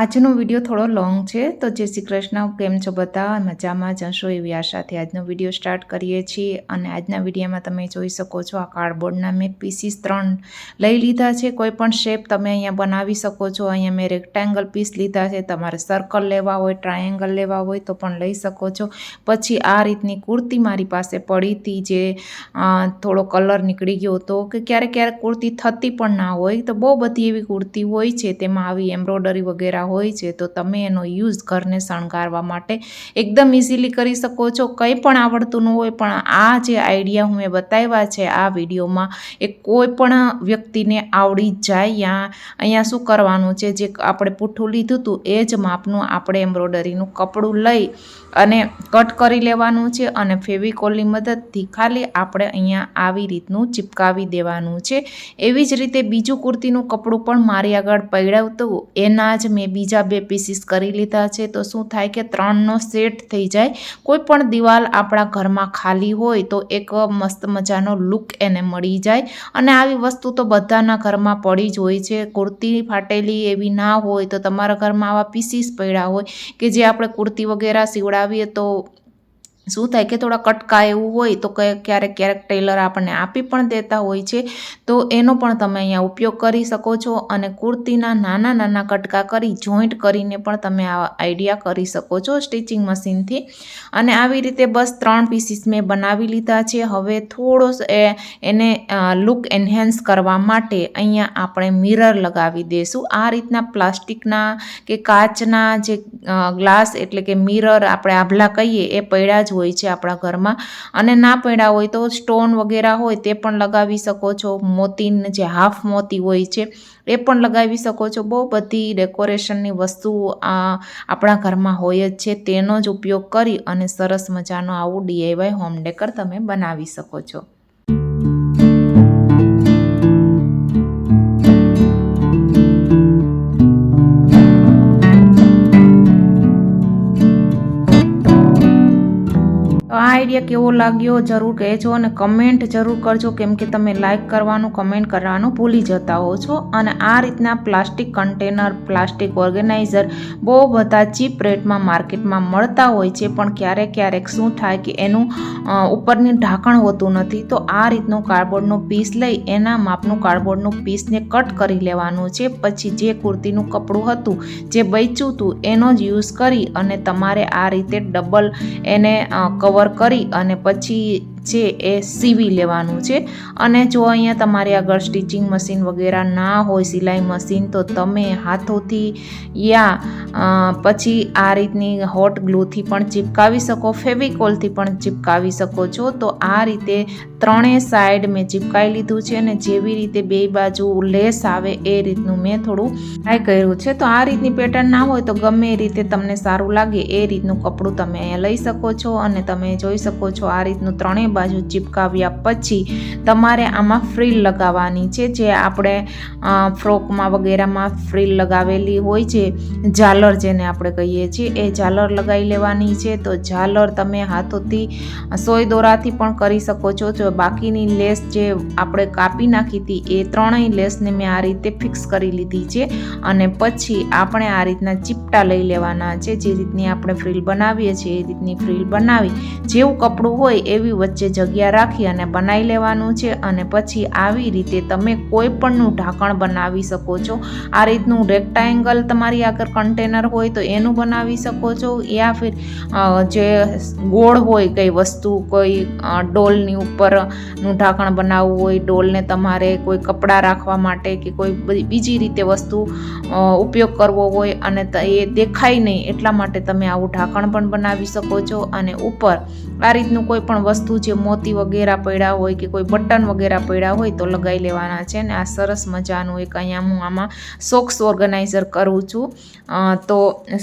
આજનો વીડિયો થોડો લોંગ છે, તો જય શ્રી કૃષ્ણ કેમ છો બધા? મજામાં જશો એવી આશાથી આજનો વીડિયો સ્ટાર્ટ કરીએ છીએ. અને આજના વિડીયોમાં તમે જોઈ શકો છો, આ કાર્ડબોર્ડના મેં પીસીસ ત્રણ લઈ લીધા છે. કોઈ પણ શેપ તમે અહીંયા બનાવી શકો છો. અહીંયા મેં રેક્ટેંગલ પીસ લીધા છે. તમારે સર્કલ લેવા હોય, ટ્રાયેંગલ લેવા હોય, તો પણ લઈ શકો છો. પછી આ રીતની કુર્તી મારી પાસે પડી હતી જે થોડો કલર નીકળી ગયો હતો કે ક્યારેક ક્યારેક કુર્તી થતી પણ ના હોય. તો બહુ બધી એવી કુર્તી હોય છે. તેમાં આવી એમ્બ્રોડરી વગેરે હોય છે, તો તમે એનો યુઝ ઘરને શણગારવા માટે એકદમ ઇઝીલી કરી શકો છો. કંઈ પણ આવડતું ન હોય, પણ આ જે આઈડિયા હું મેં બતાવ્યા છે, આ વિડીયોમાં એ કોઈ પણ વ્યક્તિને આવડી જાય યા અહીંયા શું કરવાનું છે, જે આપણે પૂઠું લીધું હતું એ જ માપનું આપણે એમ્બ્રોડરીનું કપડું લઈ અને કટ કરી લેવાનું છે અને ફેવિકોલની મદદથી ખાલી આપણે અહીંયા આવી રીતનું ચિપકાવી દેવાનું છે. એવી જ રીતે બીજું કુર્તીનું કપડું પણ મારી આગળ પડાવતું, એના જ મેં બીજા બે પીસીસ કરી લીધા છે, તો શું થાય કે ત્રણનો સેટ થઈ જાય. કોઈ પણ દિવાલ આપણા ઘરમાં ખાલી હોય તો એક મસ્ત મજાનો લુક એને મળી જાય. અને આવી વસ્તુ તો બધાના ઘરમાં પડી જ હોય છે. કુર્તી ફાટેલી એવી ના હોય તો તમારા ઘરમાં આવા પીસીસ પડ્યા હોય કે જે આપણે કુર્તી વગેરે સીવડાવીએ તો શું થાય કે થોડા કટકા એવું હોય તો ક્યારેક ક્યારેક ટેલર આપણને આપી પણ દેતા હોય છે. તો એનો પણ તમે અહીંયા ઉપયોગ કરી શકો છો અને કુર્તીના નાના નાના કટકા કરી જોઈન્ટ કરીને પણ તમે આ આઈડિયા કરી શકો છો સ્ટિચિંગ મશીનથી. અને આવી રીતે બસ ત્રણ પીસીસ મેં બનાવી લીધા છે. હવે થોડો એને લુક એન્હેન્સ કરવા માટે અહીંયા આપણે મિરર લગાવી દઈશું આ રીતના પ્લાસ્ટિકના કે કાચના જે ગ્લાસ એટલે કે મિરર આપણે આભલા કહીએ એ પડ્યા હોય છે આપણા ઘરમાં. અને ના પડ્યા હોય તો સ્ટોન વગેરે હોય તે પણ લગાવી શકો છો. મોતીને જે હાફ મોતી હોય છે, એ પણ લગાવી શકો છો. બહુ બધી ડેકોરેશનની વસ્તુઓ આ આપણા ઘરમાં હોય જ છે. તેનો જ ઉપયોગ કરી અને સરસ મજાનો આવું ડીઆઈવાય હોમ ડેકર તમે બનાવી શકો છો. આઈડિયા કેવો લાગ્યો જરૂર કહેજો અને કમેન્ટ જરૂર કરજો કેમ કે તમે લાઇક કરવાનું કમેન્ટ કરવાનું ભૂલી જતા હો છો. અને આ રીતના પ્લાસ્ટિક કન્ટેનર પ્લાસ્ટિક ઓર્ગેનાઇઝર બહુ બધા ચીપ રેટમાં માર્કેટમાં મળતા હોય છે. પણ ક્યારેક ક્યારેક શું થાય કે એનું ઉપરની ઢાંકણ હોતું નથી, તો આ રીતનું કાર્ડબોર્ડનું પીસ લઈ એના માપનું કાર્ડબોર્ડનું પીસને કટ કરી લેવાનું છે. પછી જે કુર્તીનું કપડું હતું, જે બચ્યું હતું એનો જ યુઝ કરી અને તમારે આ રીતે ડબલ એને કવર કરી અને પછી છે એ સીવી લેવાનું છે. અને જો અહીંયા તમારી આગળ સ્ટિચિંગ મશીન વગેરે ના હોય, સિલાઈ મશીન, તો તમે હાથોથી યા પછી આ રીતની હોટ ગ્લુથી પણ ચિપકાવી શકો, ફેવિકોલથી પણ ચિપકાવી શકો છો. તો આ રીતે ત્રણેય સાઈડ મેં ચિપકાવી લીધું છે અને જેવી રીતે બે બાજુ લેસ આવે એ રીતનું મેં થોડું ટ્રાય કર્યું છે. તો આ રીતની પેટર્ન ના હોય તો ગમે એ રીતે તમને સારું લાગે, એ રીતનું કપડું તમે અહીંયા લઈ શકો છો અને તમે જોઈ શકો છો આ રીતનું ત્રણેય બાજુ ચિપકાવ્યા પછી તમારે આમાં ફ્રીલ લગાવવાની છે, જે આપણે ફ્રોકમાં વગેરેમાં ફ્રીલ લગાવેલી હોય છે, ઝાલર જેને આપણે કહીએ છીએ, એ ઝાલર લગાવી લેવાની છે. તો ઝાલર તમે હાથોથી સોય દોરાથી પણ કરી શકો છો. જો બાકીની લેસ જે આપણે કાપી નાખી હતી, એ ત્રણેય લેસને મેં આ રીતે ફિક્સ કરી લીધી છે અને પછી આપણે આ રીતના ચીપટા લઈ લેવાના છે. જે રીતની આપણે ફ્રીલ બનાવીએ છીએ, એ રીતની ફ્રીલ બનાવી. જેવું કપડું હોય એવી વચ્ચે જગ્યા રાખી અને બનાવી લેવાનું છે અને પછી આવી રીતે તમે કોઈ પણનું ઢાંકણ બનાવી શકો છો. આ રીતનું રેક્ટાએંગલ તમારી આગળ કન્ટેનર હોય તો એનું બનાવી શકો છો યા ફિર જે ગોળ હોય કઈ વસ્તુ, કોઈ ડોલની ઉપરનું ઢાંકણ બનાવવું હોય, ડોલને તમારે કોઈ કપડાં રાખવા માટે કે કોઈ બીજી રીતે વસ્તુ ઉપયોગ કરવો હોય અને એ દેખાય નહીં એટલા માટે તમે આવું ઢાંકણ પણ બનાવી શકો છો અને ઉપર આ રીતનું કોઈ પણ વસ્તુ જે મોતી વગેરે પડ્યા હોય કે કોઈ બટન વગેરે પડ્યા હોય તો લગાવી લેવાના છે ને આ સરસ મજાનું એક અહીંયા હું આમાં સોક્સ ઓર્ગેનાઇઝર કરું છું. તો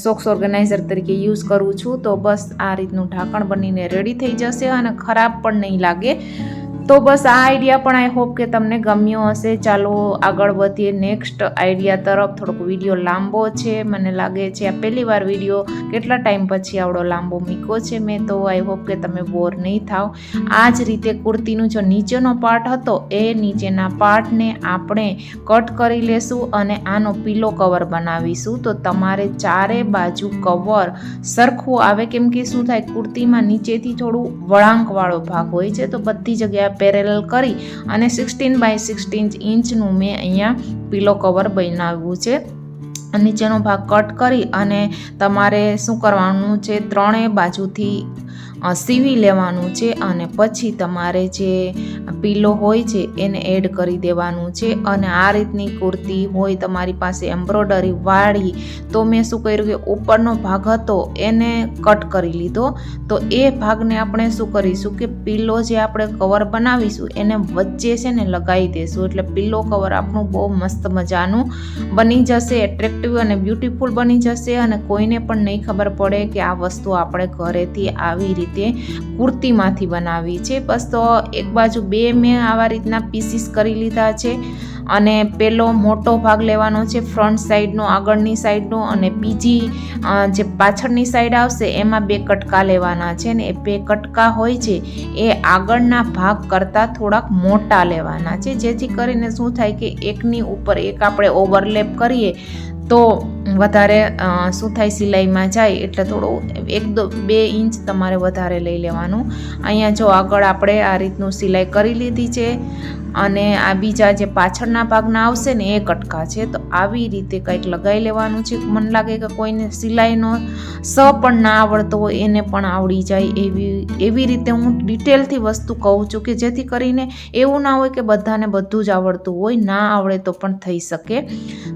સોક્સ ઓર્ગેનાઇઝર તરીકે યુઝ કરું છું. તો બસ આ રીતનું ઢાંકણ બનીને રેડી થઈ જશે અને ખરાબ પણ નહીં લાગે. તો બસ આ આઈડિયા પણ આઈ હોપ કે તમને ગમ્યો હશે. ચાલો આગળ વધીએ. નેક્સ્ટ આઈડિયા તરફ થોડોક વીડિયો લાંબો છે. મને લાગે છે આ પહેલી વાર વીડિયો કેટલા ટાઈમ પછી આવડો લાંબો મીકો છે મેં. તો આઈ હોપ કે તમે બોર નહીં થાવ. આ જ રીતે કુર્તીનું જો નીચેનો પાર્ટ હતો, એ નીચેના પાર્ટને આપણે કટ કરી લેશું અને આનો પીલો કવર બનાવીશું. તો તમારે ચારે બાજુ કવર સરખું આવે. કેમ કે શું થાય? કુર્તીમાં નીચેથી થોડું વળાંકવાળો ભાગ હોય છે. તો બધી જગ્યાએ પેરેલલ કરી અને સિક્સટીન બાય સિક્સટીન ઇંચનું મેં અહીંયા પીલો કવર બનાવ્યું છે. નીચેનો ભાગ કટ કરી અને તમારે શું કરવાનું છે? ત્રણેય બાજુથી સીવી લેવાનું છે અને પછી તમારે જે પીલો હોય છે એને એડ કરી દેવાનું છે અને આ રીતની કુર્તી હોય તમારી પાસે એમ્બ્રોડરી વાળી, તો મેં શું કર્યું કે ઉપરનો ભાગ હતો એને કટ કરી લીધો. તો એ ભાગને આપણે શું કરીશું કે પીલો જે આપણે કવર બનાવીશું એને વચ્ચે છે ને લગાવી દઈશું એટલે પીલો કવર આપણું બહુ મસ્ત મજાનું બની જશે એટ્રેક્ટિવ અને બ્યુટીફુલ બની જશે અને કોઈને પણ નહીં ખબર પડે કે આ વસ્તુ આપણે ઘરેથી આવી રીતે કુર્તીમાંથી બનાવી છે. બસ તો એક બાજુ બે મેં આવા રીતના પીસીસ કરી લીધા છે અને પેલો મોટો ભાગ લેવાનો છે ફ્રન્ટ સાઈડનો આગળની સાઈડનો અને બીજી જે પાછળની સાઈડ આવશે એમાં બે કટકા લેવાના છે ને એ બે કટકા હોય છે એ આગળના ભાગ કરતાં થોડાક મોટા લેવાના છે. જેથી કરીને શું થાય કે એકની ઉપર એક આપણે ઓવરલેપ કરીએ તો વધારે શું થાય સિલાઈમાં જાય એટલે થોડું એક દો, બે ઇંચ તમારે વધારે લઈ લેવાનું. અહીંયા જો આગળ આપણે આ રીતનું સિલાઈ કરી લીધી છે અને આ બીજા જે પાછળના ભાગના આવશે ને એ કટકા છે, તો આવી રીતે કંઈક લગાવી લેવાનું છે. મને લાગે કે કોઈને સિલાઈનો સ પણ ના આવડતો હોય, એને પણ આવડી જાય એવી એવી રીતે હું ડિટેલથી વસ્તુ કહું છું કે જેથી કરીને એવું ના હોય કે બધાને બધું જ આવડતું હોય, ના આવડે તો પણ થઈ શકે.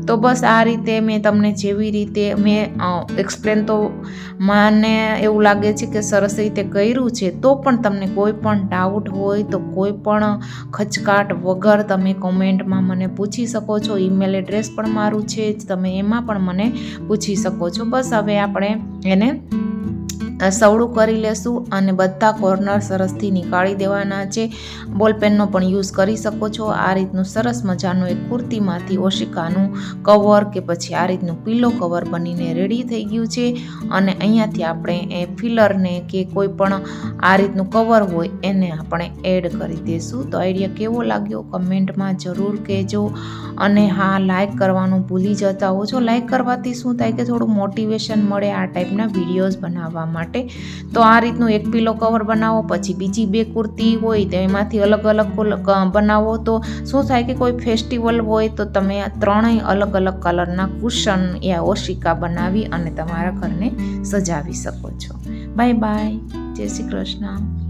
તો બસ આ રીતે મેં તમને જેવી રીતે મેં એક્સપ્લેન તો મને એવું લાગે છે કે સરસ રીતે કર્યું છે, તો પણ તમને કોઈ પણ ડાઉટ હોય તો કોઈ પણ ખચકાટ વગર તમે કોમેન્ટમાં મને પૂછી શકો છો. ઈમેલ એડ્રેસ પણ મારું છે જ, તમે એમાં પણ મને પૂછી શકો છો. બસ હવે આપણે એને સવડું કરી લેશું અને બધા કોર્નર સરસથી નીકાળી દેવાના છે. બોલપેનનો પણ યુઝ કરી શકો છો. આ રીતનું સરસ મજાનું એક કુર્તીમાંથી ઓશિકાનું કવર કે પછી આ રીતનું પીલો કવર બનીને રેડી થઈ ગયું છે. અને અહીંયાથી આપણે એ ફિલરને કે કોઈ પણ આ રીતનું કવર હોય એને આપણે એડ કરી દઈશું તો આઈડિયા કેવો લાગ્યો? કમેન્ટમાં જરૂર કહેજો. અને હા લાઈક કરવાનું ભૂલી જતા હો છો લાઈક કરવાથી શું થાય કે થોડું મોટિવેશન મળે આ ટાઈપના વિડીયોઝ બનાવવા માટે. તો આ રીતનું એક પીલો કવર બનાવો, પછી બીજી બે કુર્તી હોય તો એમાંથી અલગ અલગ બનાવો. તો શું થાય કે કોઈ ફેસ્ટિવલ હોય તો તમે ત્રણેય અલગ અલગ કલરના કુશન યા ઓશિકા બનાવી અને તમારા ઘરને સજાવી શકો છો. Bye bye. જય શ્રી કૃષ્ણ.